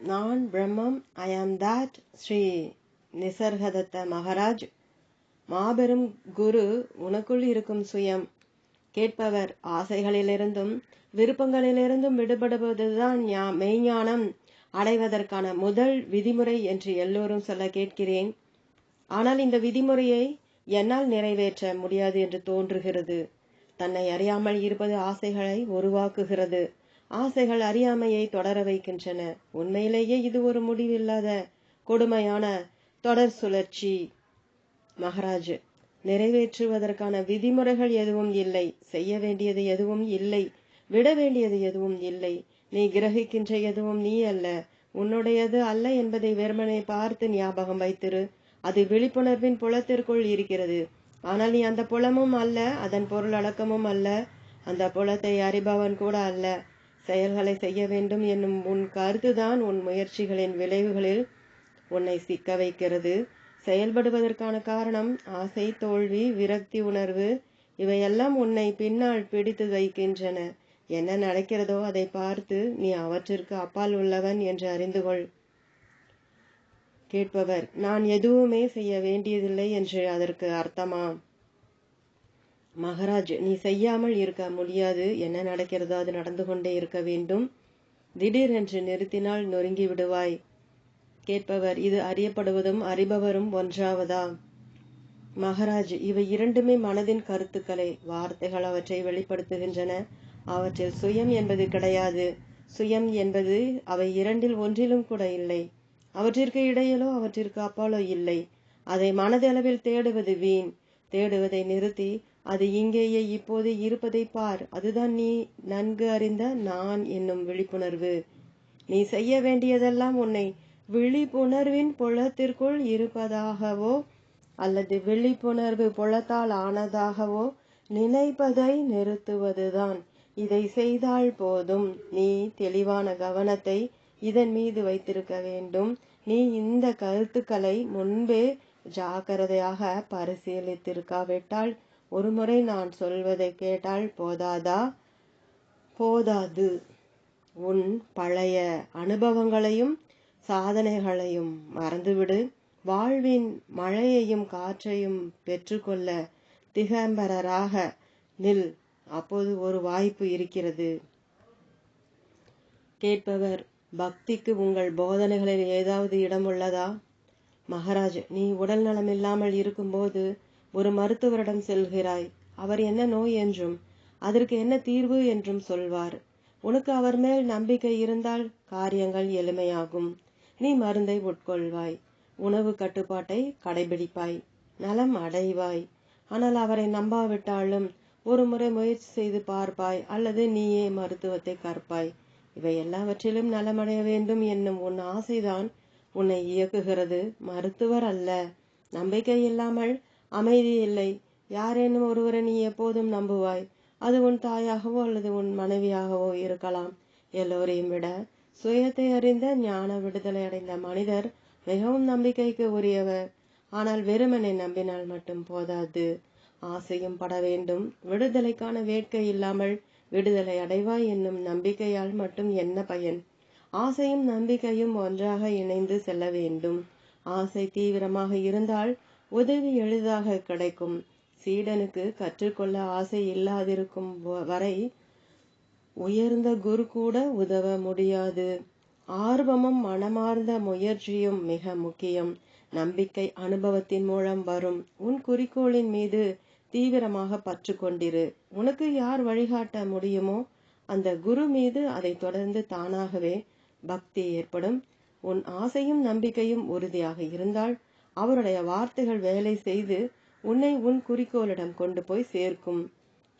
நான் பிரம்மம் ஐ ஆம் தட் ஸ்ரீ நிசர்கதத்த மகாராஜ். மாபெரும் குரு உனக்குள் இருக்கும் சுயம். கேட்பவர் ஆசைகளிலிருந்தும் விருப்பங்களிலிருந்தும் விடுபடுவதுதான் ஞா- மெய்ஞானம். அடைவதற்கான முதல் விதிமுறை என்று எல்லோரும் சொல்ல கேட்கிறேன். ஆனால் இந்த விதிமுறையை என்னால் நிறைவேற்ற முடியாது என்று தோன்றுகிறது. தன்னை அறியாமல் இருப்பது ஆசைகளை உருவாக்குகிறது. ஆசைகள் அறியாமையை தொடர வைக்கின்றன. உண்மையிலேயே இது ஒரு முடிவில்லாத கொடுமையான தொடர் சுழற்சி. மகாராஜ் நிறைவேற்றுவதற்கான விதிமுறைகள் எதுவும் இல்லை. செய்ய வேண்டியது எதுவும் இல்லை. விட வேண்டியது எதுவும் இல்லை. நீ கிரகிக்கின்ற எதுவும் நீ அல்ல. உன்னுடையது அல்ல என்பதை வெறுமனை பார்த்து ஞாபகம் வைத்திரு. அது விழிப்புணர்வின் புலத்திற்குள் இருக்கிறது. ஆனால் நீ அந்த புலமும் அல்ல அதன் பொருள் அடக்கமும் அல்ல. அந்த புலத்தை அறிபவன் கூட அல்ல. செயல்களை செய்ய வேண்டும் என்னும் உன் கருத்துதான் உன் முயற்சிகளின் விளைவுகளில் உன்னை சிக்க வைக்கிறது. செயல்படுவதற்கான காரணம் ஆசை தோல்வி விரக்தி உணர்வு இவையெல்லாம் உன்னை பின்னால் பிடித்து வைக்கின்றன. என்ன நடக்கிறதோ அதை பார்த்து நீ அவற்றிற்கு அப்பால் உள்ளவன் என்று அறிந்து கொள். கேட்பவர் நான் எதுவுமே செய்ய வேண்டியதில்லை என்று அதற்கு அர்த்தமா? மகராஜ் நீ செய்யாமல் இருக்க முடியாது. என்ன நடக்கிறதோ அது நடந்து கொண்டே இருக்க வேண்டும். திடீரென்று நிறுத்தினால் நொறுங்கி விடுவாய் கேட்பவர் இது அறியப்படுவதும் அறிபவரும் ஒன்றாவதா மகராஜ் இவை இரண்டுமே மனதின் கருத்துக்களை. வார்த்தைகள் அவற்றை வெளிப்படுத்துகின்றன. அவற்றில் சுயம் என்பது கிடையாது. சுயம் என்பது அவை இரண்டில் ஒன்றிலும் கூட இல்லை. அவற்றிற்கு இடையிலோ அவற்றிற்கு அப்பாலோ இல்லை. அதை மனதளவில் தேடுவது வீண். தேடுவதை நிறுத்தி அது இங்கேயே இப்போது இருப்பதை பார். அதுதான் நீ நன்கு அறிந்த நான் என்னும் விழிப்புணர்வு. நீ செய்ய வேண்டியதெல்லாம் உன்னை விழிப்புணர்வின் புலத்திற்குள் இருப்பதாகவோ அல்லது விழிப்புணர்வு புலத்தால் ஆனதாகவோ நினைப்பதை நிறுத்துவதுதான். இதை செய்தால் போதும். நீ தெளிவான கவனத்தை இதன் மீது வைத்திருக்க வேண்டும். நீ இந்த கருத்துக்களை முன்பே ஜாக்கிரதையாக பரிசீலித்திருக்காவிட்டால் ஒருமுறை நான் சொல்வதை கேட்டால் போதாதா? போதாது. உன் பழைய அனுபவங்களையும் சாதனைகளையும் மறந்துவிடு. வாழ்வின் மழையையும் காற்றையும் பெற்றுக்கொள்ள திகம்பரராக நில். அப்போது ஒரு வாய்ப்பு இருக்கிறது. கேட்பவர் பக்திக்கு உங்கள் போதனைகளில் ஏதாவது இடம் உள்ளதா? மகாராஜ் நீ உடல் நலம் இல்லாமல் இருக்கும்போது ஒரு மருத்துவரிடம் செல்கிறாய். அவர் என்ன நோய் என்றும் அதற்கு என்ன தீர்வு என்றும் சொல்வார். உனக்கு அவர் மேல் நம்பிக்கை இருந்தால் காரியங்கள் எளிமையாகும். நீ மருந்தை உட்கொள்வாய். உணவு கட்டுப்பாட்டை கடைபிடிப்பாய். நலம் அடைவாய். ஆனால் அவரை நம்பாவிட்டாலும் ஒரு முறை முயற்சி செய்து பார்ப்பாய் அல்லது நீயே மருத்துவத்தை கற்பாய். இவை எல்லாவற்றிலும் நலமடைய வேண்டும் என்னும் உன் ஆசைதான் உன்னை இயக்குகிறது. மருத்துவர் அல்ல. நம்பிக்கை இல்லாமல் அமைதி இல்லை. யாரேனும் ஒருவரை நீ எப்போதும் நம்புவாய். அது உன் தாயாகவோ அல்லது உன் மனைவியாகவோ இருக்கலாம். எல்லோரையும் விட சுயத்தை அறிந்த ஞான விடுதலை அடைந்த மனிதர் மிகவும் நம்பிக்கைக்கு உரியவர். ஆனால் வெறுமனை நம்பினால் மட்டும் போதாது. ஆசையும் பட வேண்டும். விடுதலைக்கான வேட்கை இல்லாமல் விடுதலை அடைவாய் என்னும் நம்பிக்கையால் மட்டும் என்ன பயன்? ஆசையும் நம்பிக்கையும் ஒன்றாக இணைந்து செல்ல வேண்டும். ஆசை தீவிரமாக இருந்தால் உதவி எளிதாக கிடைக்கும். சீடனுக்கு கற்றுக்கொள்ள ஆசை இல்லாதிருக்கும் வ- வரை உயர்ந்த குரு கூட உதவ முடியாது. ஆர்வமும் மனமார்ந்த முயற்சியும் மிக முக்கியம். நம்பிக்கை அனுபவத்தின் மூலம் வரும். உன் குறிக்கோளின் மீது தீவிரமாக பற்று கொண்டிரு உனக்கு யார் வழிகாட்ட முடியுமோ அந்த குரு மீது அதை தொடர்ந்து தானாகவே பக்தி ஏற்படும். உன் ஆசையும் நம்பிக்கையும் உறுதியாக இருந்தால் அவருடைய வார்த்தைகள் வேலை செய்து உன்னை உன் குறிக்கோளிடம் கொண்டு போய் சேர்க்கும்.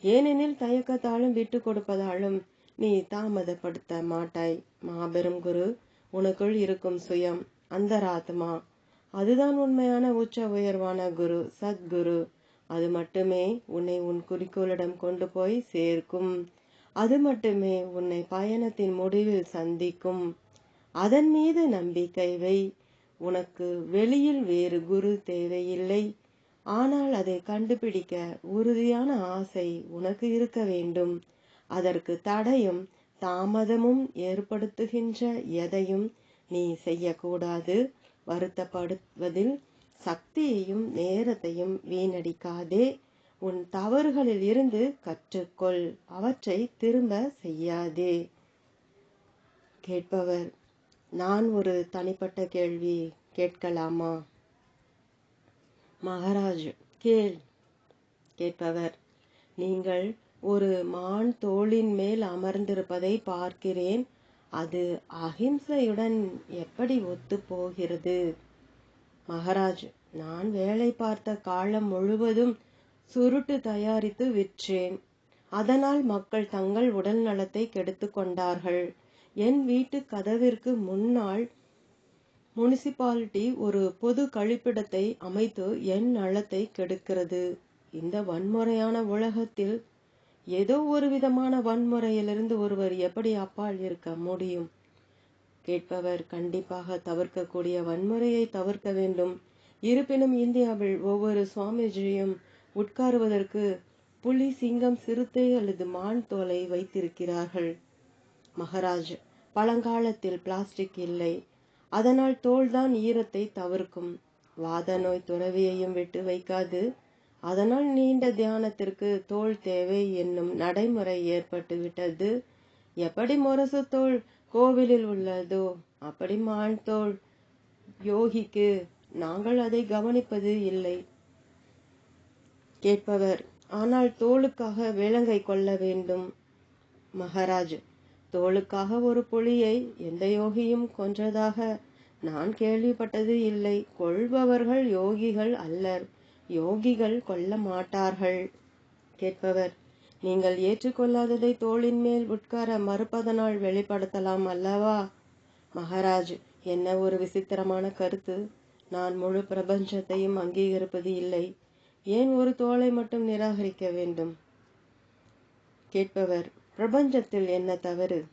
ஏனெனில் தயக்கத்தாலும் விட்டு கொடுப்பதாலும் நீ தாமதப்படுத்த மாட்டாய். மாபெரும் குரு உனக்குள் இருக்கும் சுயம் அந்தராத்மா. அதுதான் உண்மையான உச்ச உயர்வான குரு சத்குரு. அது மட்டுமே உன்னை உன் குறிக்கோளிடம் கொண்டு போய் சேர்க்கும். அது மட்டுமே உன்னை பயணத்தின் முடிவில் சந்திக்கும். அதன் மீது நம்பிக்கை வை. உனக்கு வெளியில் வேறு குரு தேவையில்லை. ஆனால் அதை கண்டுபிடிக்க உறுதியான ஆசை உனக்கு இருக்க வேண்டும். அதற்கு தடையும் தாமதமும் ஏற்படுத்துகின்ற எதையும் நீ செய்யக்கூடாது. வருத்தப்படுவதில் சக்தியையும் நேரத்தையும் வீணடிக்காதே. உன் தவறுகளில் இருந்து கற்றுக்கொள். அவற்றை திரும்ப செய்யாதே. கேட்பவர் நான் ஒரு தனிப்பட்ட கேள்வி கேட்கலாமா? மகாராஜ் கேள். கேட்பவர் நீங்கள் ஒரு மான் தோளின் மேல் அமர்ந்திருப்பதை பார்க்கிறேன். அது அகிம்சையுடன் எப்படி ஒத்து போகிறது? மகாராஜ் நான் வேலை பார்த்த காலம் முழுவதும் சுருட்டு தயாரித்து விற்றேன். அதனால் மக்கள் தங்கள் உடல் நலத்தை கெடுத்து கொண்டார்கள். என் வீட்டு கதவிற்கு முன்னால் முனிசிபாலிட்டி ஒரு பொது கழிப்பிடத்தை அமைத்து என் நலத்தை கெடுக்கிறது. இந்த வன்முறையான உலகத்தில் ஏதோ ஒரு விதமான வன்முறையிலிருந்து ஒருவர் எப்படி அப்பால் இருக்க முடியும்? கேட்பவர் கண்டிப்பாக தவிர்க்கக்கூடிய வன்முறையை தவிர்க்க வேண்டும். இருப்பினும் இந்தியாவில் ஒவ்வொரு சுவாமிஜியும் உட்காருவதற்கு புலி சிங்கம் சிறுத்தை அல்லது மான் தோலை வைத்திருக்கிறார்கள். மகாராஜ் பழங்காலத்தில் பிளாஸ்டிக் இல்லை. அதனால் தோல்தான் ஈரத்தை தவிர்க்கும். வாத நோய் துறவியையும் விட்டு வைக்காது. அதனால் நீண்ட தியானத்திற்கு தோல் தேவை என்னும் நடைமுறை ஏற்பட்டு விட்டது. எப்படி முரசு தோல் கோவிலில் உள்ளதோ அப்படி மான் தோல் யோகிக்கு நாங்கள் அதை கவனிப்பது இல்லை. கேட்பவர் ஆனால் தோளுக்காக விலங்கை கொள்ள வேண்டும். மகாராஜ் தோளுக்காக ஒரு புலியை எந்த யோகியும் கொன்றதாக நான் கேள்விப்பட்டது இல்லை. கொள்பவர்கள் யோகிகள் அல்லர். யோகிகள் கொல்ல மாட்டார்கள். கேட்பவர் நீங்கள் ஏற்றுக்கொள்ளாததை தோளின் மேல் உட்கார மறுப்பதனால் வெளிப்படுத்தலாம் அல்லவா? மகாராஜ் என்ன ஒரு விசித்திரமான கருத்து. நான் முழு பிரபஞ்சத்தையும் அங்கீகரிப்பது இல்லை. ஏன் ஒரு தோலை மட்டும் நிராகரிக்க வேண்டும்? கேட்பவர் பிரபஞ்சத்தில் என்ன தவறு?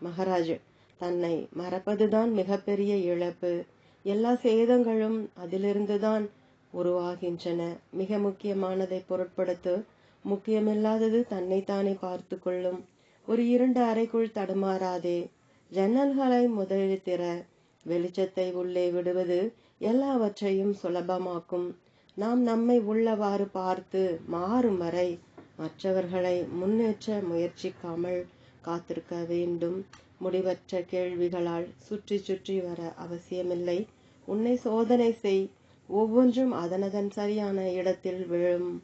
மகாராஜ் தன்னை மறப்பதுதான் மிகப்பெரிய இழப்பு. எல்லா சேதங்களும் அதிலிருந்துதான் உருவாகின்றன. மிக முக்கியமானதை பொருட்படுத்த முக்கியமில்லாதது தன்னைத்தானே பார்த்து கொள்ளும். ஒரு இரண்டு அறைக்குள் தடுமாறாதே. ஜன்னல்களை முதலில் திற வெளிச்சத்தை உள்ளே விடுவது எல்லாவற்றையும் சுலபமாக்கும். நாம் நம்மை உள்ளவாறு பார்த்து மாறும் வரை மற்றவர்களை முன்னேற்ற முயற்சிக்காமல் காத்திருக்க வேண்டும். முடிவற்ற கேள்விகளால் சுற்றி சுற்றி வர அவசியமில்லை. உன்னை சோதனை செய். ஒவ்வொன்றும் அதனதன் சரியான இடத்தில் விழும்.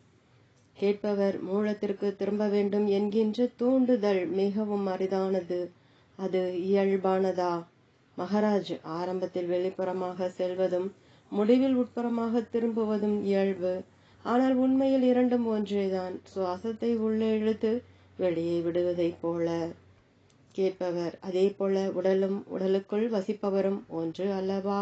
கேட்பவர் மூலத்திற்கு திரும்ப வேண்டும் என்கின்ற தூண்டுதல் மிகவும் அரிதானது. அது இயல்பானதா? மகாராஜ் ஆரம்பத்தில் வெளிப்புறமாக செல்வதும் முடிவில் உட்புறமாக திரும்புவதும் இயல்பு. ஆனால் உண்மையில் இரண்டும் ஒன்றேதான். சுவாசத்தை உள்ளே இழுத்து வெளியே விடுவதைப் போல கேட்பவர். அதே போல உடலும் உடலுக்குள் வசிப்பவரும் ஒன்று அல்லவா?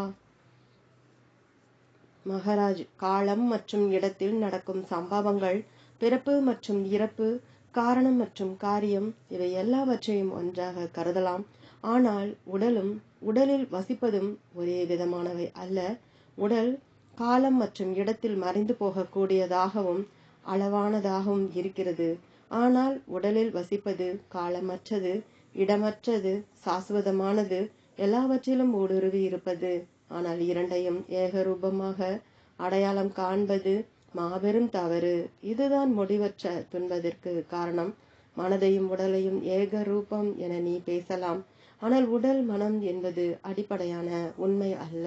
மகாராஜ் காலம் மற்றும் இடத்தில் நடக்கும் சம்பவங்கள் பிறப்பு மற்றும் இறப்பு காரணம் மற்றும் காரியம் இவை எல்லாவற்றையும் ஒன்றாக கருதலாம். ஆனால் உடலும் உடலில் வசிப்பதும் ஒரே விதமானவை அல்ல. உடல் காலம் மற்றும் இடத்தில் மறைந்து போகக்கூடியதாகவும் அளவானதாகவும் இருக்கிறது. ஆனால் உடலில் வசிப்பது காலமற்றது இடமற்றது சாஸ்வதமானது எல்லாவற்றிலும் ஊடுருவி இருப்பது. ஆனால் இரண்டையும் ஏகரூபமாக அடையாளம் காண்பது மாபெரும் தவறு. இதுதான் முடிவற்ற துன்பதற்கு காரணம். மனதையும் உடலையும் ஏக ரூபம் என நீ பேசலாம். ஆனால் உடல் மனம் என்பது அடிப்படையான உண்மை அல்ல.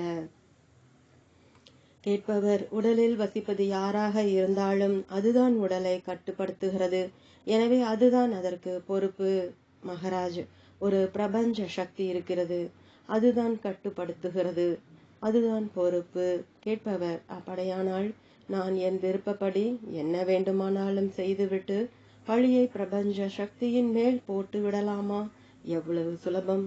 கேட்பவர் உடலில் வசிப்பது யாராக இருந்தாலும் அதுதான் உடலை கட்டுப்படுத்துகிறது. எனவே அதுதான் அதற்கு பொறுப்பு. மகராஜ் ஒரு பிரபஞ்ச சக்தி இருக்கிறது. அதுதான் கட்டுப்படுத்துகிறது. அதுதான் பொறுப்பு. கேட்பவர் அப்படியானால் நான் என் விருப்பப்படி என்ன வேண்டுமானாலும் செய்துவிட்டு பழியை பிரபஞ்ச சக்தியின் மேல் போட்டு விடலாமா எவ்வளவு சுலபம்.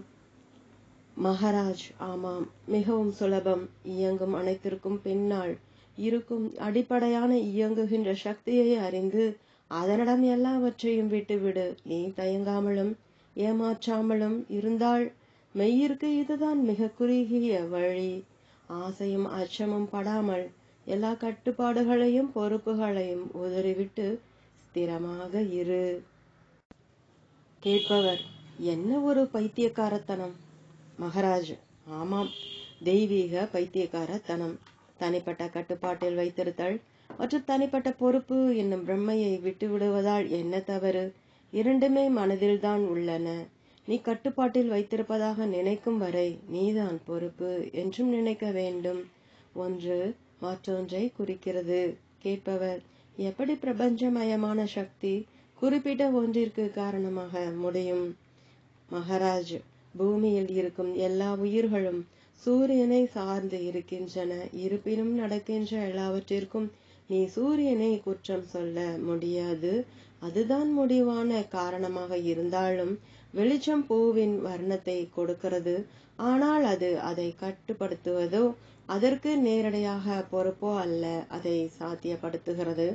மகராஜ் ஆமாம். மிகவும் சுலபம். இயங்கும் அனைத்திற்கும் பின்னால் இருக்கும் அடிப்படையான இயங்குகின்ற சக்தியை அறிந்து அதனிடம் எல்லாவற்றையும் விட்டுவிடு. நீ தயங்காமலும் ஏமாற்றாமலும் இருந்தால் மெய்யிற்கு இதுதான் மிக குறுகிய வழி. ஆசையும் அச்சமும் படாமல் எல்லா கட்டுப்பாடுகளையும் பொறுப்புகளையும் உதறிவிட்டு ஸ்திரமாக இரு. கேட்பவர் என்ன ஒரு பைத்தியக்காரத்தனம்? மகராஜ். ஆமாம் தெய்வீக பைத்தியக்காரத்தனம். தனிப்பட்ட கட்டுப்பாட்டில் வைத்திருத்தல் மற்றும் தனிப்பட்ட பொறுப்பு என்னும் பிரம்மையை விட்டு விடுவதால் என்ன தவறு? இரண்டுமே மனதில்தான் உள்ளன. நீ கட்டுப்பாட்டில் வைத்திருப்பதாக நினைக்கும் வரை நீதான் பொறுப்பு என்றும் நினைக்க வேண்டும். ஒன்று மற்றொன்றை குறிக்கிறது. கேட்பவர் எப்படி பிரபஞ்சமயமான சக்தி குறிப்பிட்ட ஒன்றிற்கு காரணமாக முடியும்? மகாராஜ். பூமியில் இருக்கும் எல்லா உயிர்களும் சூரியனை சார்ந்து இருக்கின்றன. இருப்பினும் நடக்கின்ற எல்லாவற்றிற்கும் நீ சூரியனை குற்றம் சொல்ல முடியாது. அதுதான் முடிவான காரணமாக இருந்தாலும் வெளிச்சம் பூவின் வர்ணத்தை கொடுக்கிறது. ஆனால் அது அதை கட்டுப்படுத்துவதோ அதற்கு நேரடியாக பொறுப்போ அல்ல அதை சாத்தியப்படுத்துகிறது.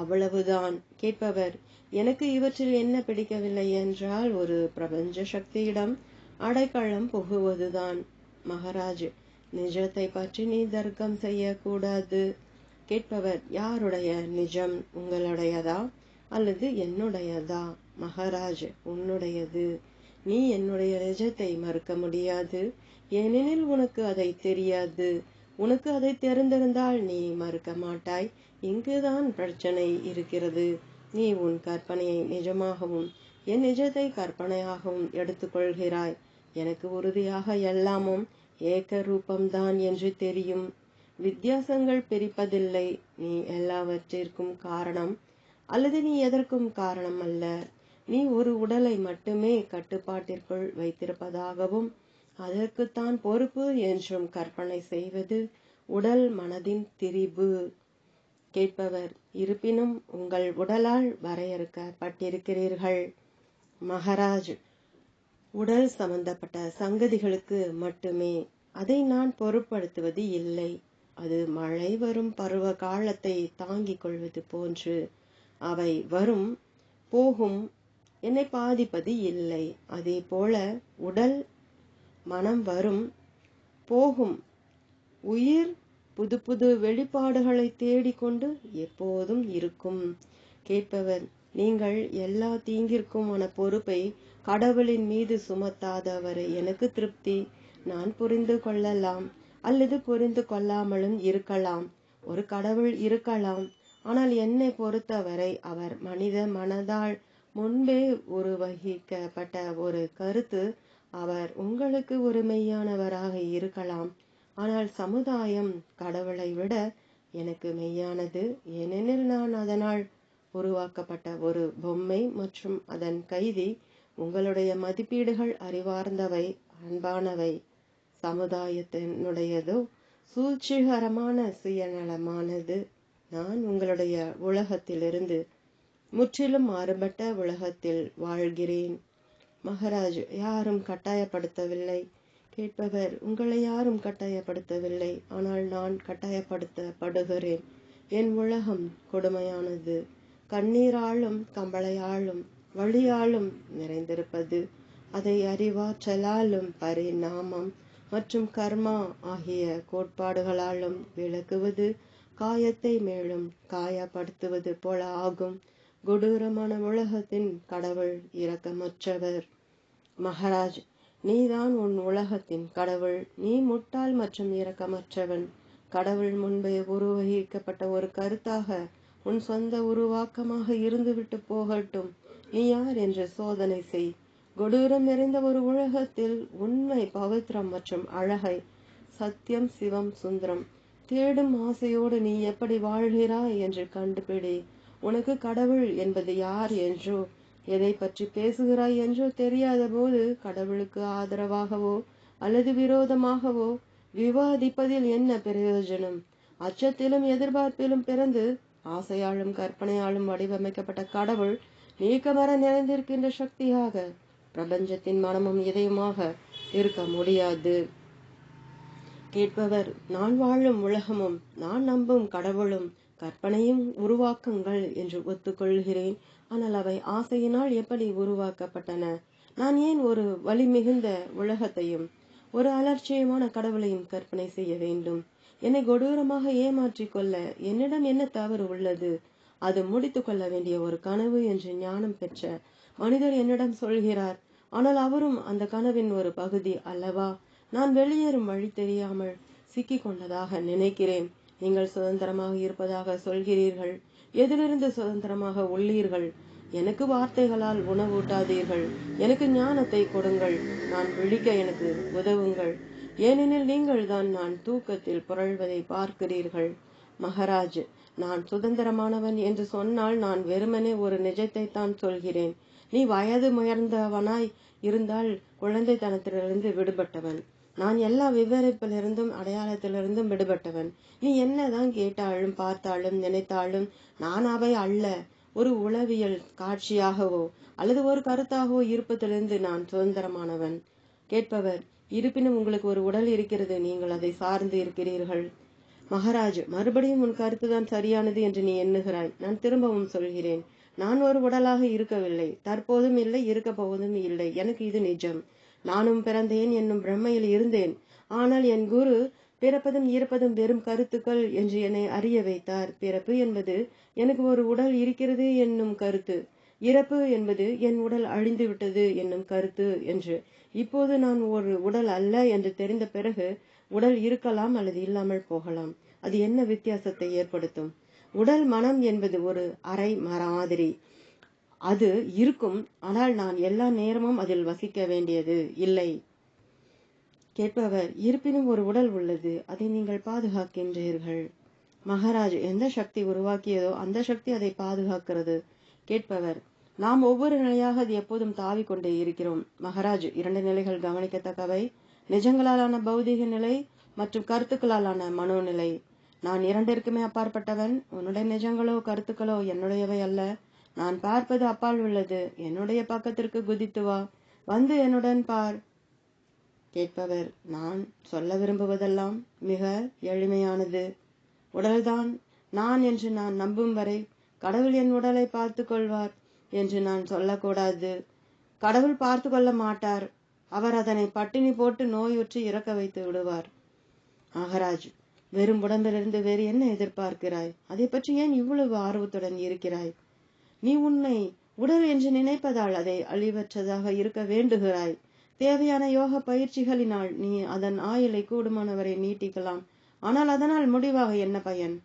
அவ்வளவுதான். கேட்பவர் எனக்கு இவற்றில் என்ன பிடிக்கவில்லை என்றால் ஒரு பிரபஞ்ச சக்தியிடம் அடைக்கலம் புகுவதுதான். மகாராஜ் நிஜத்தை பற்றி நீ தர்க்கம் செய்யக்கூடாது. கேட்பவர் யாருடைய நிஜம் உங்களுடையதா அல்லது என்னுடையதா? மகாராஜ் உன்னுடையது. நீ என்னுடைய நிஜத்தை மறுக்க முடியாது. ஏனெனில் உனக்கு அதை தெரியாது. உனக்கு அதை தெரிந்திருந்தால் நீ மறுக்க மாட்டாய். இங்குதான் பிரச்சனை இருக்கிறது. நீ உன் கற்பனையை நிஜமாகவும் என் நிஜத்தை கற்பனையாகவும் எடுத்துக்கொள்கிறாய். எனக்கு உறுதியாக எல்லாமும் ஏக ரூபம்தான் என்று தெரியும். வித்தியாசங்கள் பிரிப்பதில்லை. நீ எல்லாவற்றிற்கும் காரணம் அல்லது நீ எதற்கும் காரணம் அல்ல. நீ ஒரு உடலை மட்டுமே கட்டுப்பாட்டிற்குள் வைத்திருப்பதாகவும் அதற்குத்தான் பொறுப்பு என்றும் கற்பனை செய்வது உடல் மனதின் திரிபு. கேட்பவர் இருப்பினும் உங்கள் உடலால் வரையறுக்கப்பட்டிருக்கிறீர்கள். மகாராஜ். உடல் சம்பந்தப்பட்ட சங்கதிகளுக்கு மட்டுமே அதை நான் பொருட்படுத்துவது இல்லை. அது மழை வரும் பருவ காலத்தை தாங்கிக் கொள்வது போன்று அவை வரும் போகும் என்னை பாதிப்பது இல்லை. அதே போல உடல் மனம் வரும் போகும். உயிர் புது புது வெளிப்பாடுகளை தேடிக்கொண்டு எப்போதும் இருக்கும். கேட்பவர் நீங்கள் எல்லா தீங்கிற்குமான பொறுப்பை கடவுளின் மீது சுமத்தாதவரை. எனக்கு திருப்தி. நான் புரிந்து கொள்ளலாம். அல்லது புரிந்து கொள்ளாமலும் இருக்கலாம். ஒரு கடவுள் இருக்கலாம். ஆனால் என்னை பொறுத்தவரை அவர் மனித மனதால் முன்பே உருவகிக்கப்பட்ட ஒரு கருத்து அவர் உங்களுக்கு ஒரு மெய்யானவராக இருக்கலாம். ஆனால் சமுதாயம் கடவுளை விட எனக்கு மெய்யானது. ஏனெனில் நான் அதனால் உருவாக்கப்பட்ட ஒரு பொம்மை மற்றும் அதன் கைதி உங்களுடைய மதிப்பீடுகள் அறிவார்ந்தவை அன்பானவை. சமுதாயத்தினுடையதோ சூழ்ச்சிகரமான சுயநலமானது. நான் உங்களுடைய உலகத்திலிருந்து முற்றிலும் மாறுபட்ட உலகத்தில் வாழ்கிறேன். மகாராஜ் யாரும் கட்டாயப்படுத்தவில்லை. கேட்பவர் உங்களை யாரும் கட்டாயப்படுத்தவில்லை. ஆனால் நான் கட்டாயப்படுத்தப்படுகிறேன். என் உலகம் கொடுமையானது. கண்ணீராலும் கம்பளையாலும் வழியாலும் நிறைந்திருப்பது. அதை அறிவாற்றலாலும் பரிணாமம் மற்றும் கர்மா ஆகிய கோட்பாடுகளாலும் விளக்குவது காயத்தை மேலும் காயப்படுத்துவது போல ஆகும். கொடூரமான உலகத்தின் கடவுள் இரக்கமற்றவர். மகாராஜ் நீதான் உன் உலகத்தின் கடவுள். நீ முட்டாள் மற்றும் இரக்கமற்றவன். கடவுள் முன்பே உருவகிக்கப்பட்ட ஒரு கருத்தாக உன் சொந்த உருவாக்கமாக இருந்துவிட்டு போகட்டும். நீ யார் என்று சோதனை செய். கொடூரம் நிறைந்த ஒரு உலகத்தில் உண்மை பவித்ரம் மற்றும் அழகை சத்தியம் சிவம் சுந்தரம் தேடும் ஆசையோடு நீ எப்படி வாழ்கிறாய் என்று கண்டுபிடி. உனக்கு கடவுள் என்பது யார் என்றோ எதை பற்றி பேசுகிறாய் என்றோ தெரியாத போது கடவுளுக்கு ஆதரவாகவோ அல்லது விரோதமாகவோ விவாதிப்பதில் என்ன பிரயோஜனம்? அச்சத்திலும் எதிர்பார்ப்பிலும் பிறந்து ஆசையாலும் கற்பனையாலும் வடிவமைக்கப்பட்ட கடவுள் நீக்கமர நிறைந்திருக்கின்ற சக்தியாக பிரபஞ்சத்தின் மனமும் இதயமாக இருக்க முடியாது. கேட்பவர் நான் வாழும் உலகமும் நான் நம்பும் கடவுளும் கற்பனையும் உருவாக்கங்கள் என்று ஒத்துக்கொள்கிறேன். ஆனால் அவை ஆசையினால் எப்படி உருவாக்கப்பட்டன? நான் ஏன் ஒரு வலிமிகுந்த உலகத்தையும் ஒரு அலட்சியமான கடவுளையும் கற்பனை செய்ய வேண்டும்? என்னை கொடூரமாக ஏமாற்றிக் கொள்ள என்னிடம் என்ன தவறு உள்ளது? அது முடித்து கொள்ள வேண்டிய ஒரு கனவு என்று ஞானம் பெற்ற மனிதர் என்னிடம் சொல்கிறார் ஆனால் அவரும் அந்த கனவின் ஒரு பகுதி அல்லவா? நான் வெளியேறும் வழி தெரியாமல் சிக்கிக் கொண்டதாக நினைக்கிறேன். நீங்கள் சுதந்திரமாக இருப்பதாக சொல்கிறீர்கள் எதிலிருந்து சுதந்திரமாக உள்ளீர்கள்? எனக்கு வார்த்தைகளால் உணவூட்டாதீர்கள். எனக்கு ஞானத்தை கொடுங்கள். நான் விழிக்க எனக்கு உதவுங்கள். ஏனெனில் நீங்கள் தான் நான் தூக்கத்தில் புரள்வதை பார்க்கிறீர்கள். மகராஜ் நான் சுதந்திரமானவன் என்று சொன்னால் நான் வெறுமனே ஒரு நிஜத்தை தான் சொல்கிறேன். நீ வயது முயர்ந்தவனாய் இருந்தால் குழந்தைத்தனத்திலிருந்து விடுபட்டவன். நான் எல்லா விவரிப்பிலிருந்தும் அடையாளத்திலிருந்தும் விடுபட்டவன். நீ என்னதான் கேட்டாலும் பார்த்தாலும் நினைத்தாலும் நான் அவை அல்ல. ஒரு உளவியல் காட்சியாகவோ அல்லது ஒரு கருத்தாகவோ இருப்பதிலிருந்து நான் சுதந்திரமானவன். கேட்பவர் இருப்பினும் உங்களுக்கு ஒரு உடல் இருக்கிறது நீங்கள் அதை சார்ந்து இருக்கிறீர்கள். மகாராஜ் மறுபடியும் உன் கருத்துதான் சரியானது என்று நீ எண்ணுகிறாய். நான் திரும்பவும் சொல்கிறேன். நான் ஒரு உடலாக இருக்கவில்லை. தற்போதும் இல்லை இருக்க போவதும் இல்லை. எனக்கு இது நிஜம். நானும் பிறந்தேன் என்னும் பிரம்மையில் இருந்தேன். ஆனால் என் குரு பிறப்பதும் இருப்பதும் வெறும் கருத்துக்கள் என்று என்னை அறிய வைத்தார். பிறப்பு என்பது எனக்கு ஒரு உடல் இருக்கிறது என்னும் கருத்து. இறப்பு என்பது என் உடல் அழிந்து விட்டது என்னும் கருத்து என்று. இப்போது நான் ஒரு உடல் அல்ல என்று தெரிந்த பிறகு உடல் இருக்கலாம் அல்லது இல்லாமல் போகலாம். அது என்ன வித்தியாசத்தை ஏற்படுத்தும்? உடல் மனம் என்பது ஒரு அரை மாதிரி. அது இருக்கும் ஆனால் நான் எல்லா நேரமும் அதில் வசிக்க வேண்டியது இல்லை. கேட்பவர் இருப்பினும் ஒரு உடல் உள்ளது அதை நீங்கள் பாதுகாக்கின்றீர்கள். மகாராஜ் எந்த சக்தி உருவாக்கியதோ அந்த சக்தி அதை பாதுகாக்கிறது. கேட்பவர். நாம் ஒவ்வொரு நிலையாக அது எப்போதும் தாவி கொண்டே இருக்கிறோம். மகாராஜ் இரண்டு நிலைகள் கவனிக்கத்தக்கவை. நிஜங்களாலான பௌதீக நிலை மற்றும் கருத்துக்களாலான மனோநிலை. நான் இரண்டிற்குமே அப்பாற்பட்டவன். உன்னுடைய நிஜங்களோ கருத்துக்களோ என்னுடையவை அல்ல. நான் பார்ப்பது அப்பால் உள்ளது. என்னுடைய பக்கத்திற்கு குதித்து வா. வந்து என்னுடன் பார். கேட்பவர் நான் சொல்ல விரும்புவதெல்லாம் மிக எளிமையானது. உடல்தான். நான் என்று நான் நம்பும் வரை கடவுள் என் உடலை பார்த்து கொள்வார் என்று நான் சொல்லக்கூடாது. கடவுள் பார்த்து கொள்ள மாட்டார். அவர் அதனை பட்டினி போட்டு நோயுற்று இறக்க வைத்து விடுவார். ஆகராஜ் வெறும் உடம்பிலிருந்து வேறு என்ன எதிர்பார்க்கிறாய்? அதை பற்றி ஏன் இவ்வளவு ஆர்வத்துடன் இருக்கிறாய்? நீ உன்னை உடல் என்று நினைப்பதால் அதை அழிவற்றதாக இருக்க வேண்டுகிறாய். தேவையான யோக பயிற்சிகளினால் நீ அதன் ஆயுளை கூடுமானவரை நீட்டிக்கலாம். ஆனால் அதனால் முடிவாக என்ன பயன்?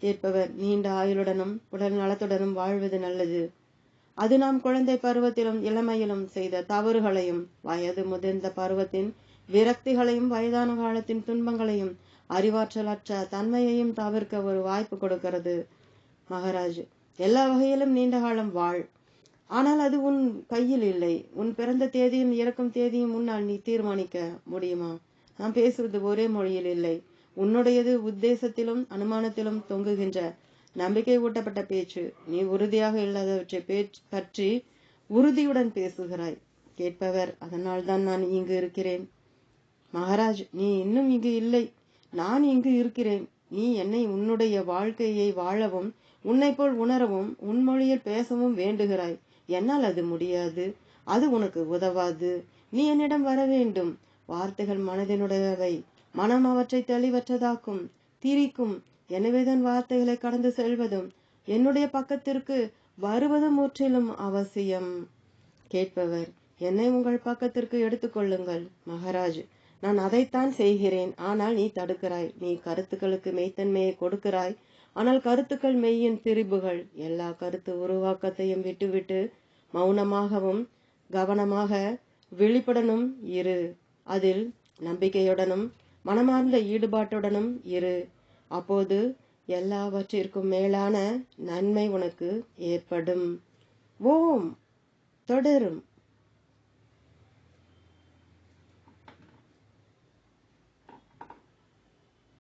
கேட்பவர் நீண்ட ஆயுளுடனும் உடல் நலத்துடனும் வாழ்வது நல்லது. அது நாம் குழந்தை பருவத்திலும் இளமையிலும் செய்த தவறுகளையும் வயது முதிர்ந்த பருவத்தின் விரக்திகளையும் வயதான காலத்தின் துன்பங்களையும் அறிவாற்றலற்ற தன்மையையும் தவிர்க்க ஒரு வாய்ப்பு கொடுக்கிறது. மகாராஜ் எல்லா வகையிலும் நீண்ட காலம் வாழ். ஆனால் அது உன் கையில் இல்லை. உன் பிறந்த தேதியும் இறக்கும் தேதியும் முன்னால் நீ தீர்மானிக்க முடியுமா? நான் பேசுவது ஒரே மொழியில் இல்லை. உன்னுடையது உத்தேசத்திலும் அனுமானத்திலும் தொங்குகின்ற நம்பிக்கை ஊட்டப்பட்ட பேச்சு. நீ உறுதியாக இல்லாதவற்றை பேச்சு பற்றி உறுதியுடன் பேசுகிறாய். கேட்பவர் அதனால் தான் நான் இங்கு இருக்கிறேன். மகாராஜ் நீ இன்னும் இங்கு இல்லை. நான் இங்கு இருக்கிறேன். நீ என்னை உன்னுடைய வாழ்க்கையை வாழவும் உன்னை போல் உணரவும் உன் மொழியில் பேசவும் வேண்டுகிறாய். என்னால் அது முடியாது. அது உனக்கு உதவாது. நீ என்னிடம் வர வேண்டும். வார்த்தைகள் மனதினுடையவை. மனம் அவற்றை தெளிவற்றதாக்கும் திரிக்கும். எனவேதான் வார்த்தைகளை கடந்து செல்வதும் என்னுடைய பக்கத்திற்கு வருவதும் முற்றிலும் அவசியம். கேட்பவர் என்னை உங்கள் பக்கத்திற்கு எடுத்துக்கொள்ளுங்கள் மகாராஜ் நான் அதைத்தான் செய்கிறேன். ஆனால் நீ தடுக்கிறாய். நீ கருத்துக்களுக்கு மெய்த்தன்மையை கொடுக்கிறாய். ஆனால் கருத்துக்கள் மெய்யின் திரிபுகள் எல்லா கருத்து உருவாக்கத்தையும் விட்டுவிட்டு மௌனமாகவும் கவனமாக விழிப்புடனும் இரு. அதில் நம்பிக்கையுடனும் மனமார்ந்த ஈடுபாட்டுடனும் இரு. அப்போது எல்லாவற்றிற்கும் மேலான நன்மை உனக்கு ஏற்படும். ஓம். தொடரும்.